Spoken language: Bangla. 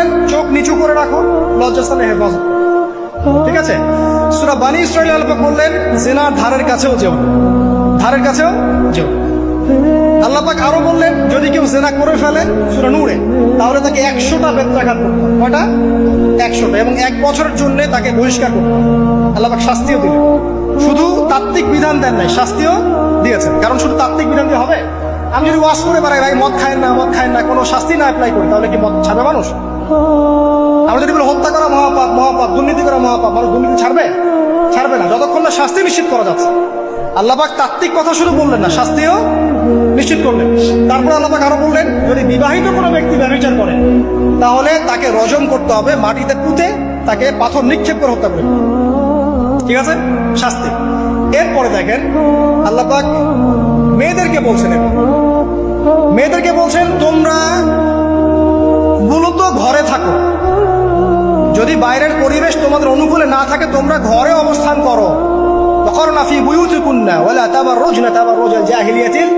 বললেন চোখ নিচু করে রাখো, লজ্জাস্থানে হেফাজত ঠিক আছে? সুরা বানি ইসরায়েল আল্লাহ বললেন, জেনার ধারের কাছেও যেও ধারের কাছেও যেও না। আল্লাহ পাক আরও বললেন, যদি কেউ জেনা করে ফেলে, সুরা নূরে, তাহলে তাকে একশোটা বেত্রাঘাত করতে কয়টা? একশোটা, এবং এক বছরের জন্য তাকে বহিষ্কার করতে হবে। আল্লাহ পাক শাস্তিও দিলেন। শুধু তাত্ত্বিক বিধান দেন নাই, শাস্তিও দিয়েছেন। কারণ শুধু তাত্ত্বিক বিধান দিয়ে হবে? আমি যদি ওয়াশ করে বেড়াই, ভাই, মদ খায় না, মদ খায় না, কোনো শাস্তি না অ্যাপ্লাই করি, তাহলে কি মদ ছাড়বে মানুষ? আমরা যদি বলি হত্যা করা মহাপাপ মহাপাপ, দুর্নীতি করা মহাপাপ, মানুষ দুর্নীতি ছাড়বে? ছাড়বে না। যতক্ষণ না শাস্তি নিশ্চিত করা যাচ্ছে। আল্লাপাক তাত্ত্বিক কথা শুধু বললেন না, শাস্তিও নিশ্চিত করলেন। তারপর আল্লাপাক আরও বললেন, যদি বিবাহিত কোনো ব্যক্তি ব্যবচার করে, তাহলে তাকে রজম করতে হবে, মাটিতে পুঁতে তাকে পাথর নিক্ষেপ করে হত্যা করে। ঠিক আছে? শাস্তি। এরপরে দেখেন, আল্লাপাক মেয়েদেরকে বলছেন। মেয়েদেরকে বলছেন, তোমরা যদি বাইরের পরিবেশ তোমাদের অনুকূলে না থাকে, তোমরা ঘরে অবস্থান করো। তখন নাফি বুয়ুতি কুন্না ওলা তাবার রোজ না তাবার রোজ জাহিলিয়াতিল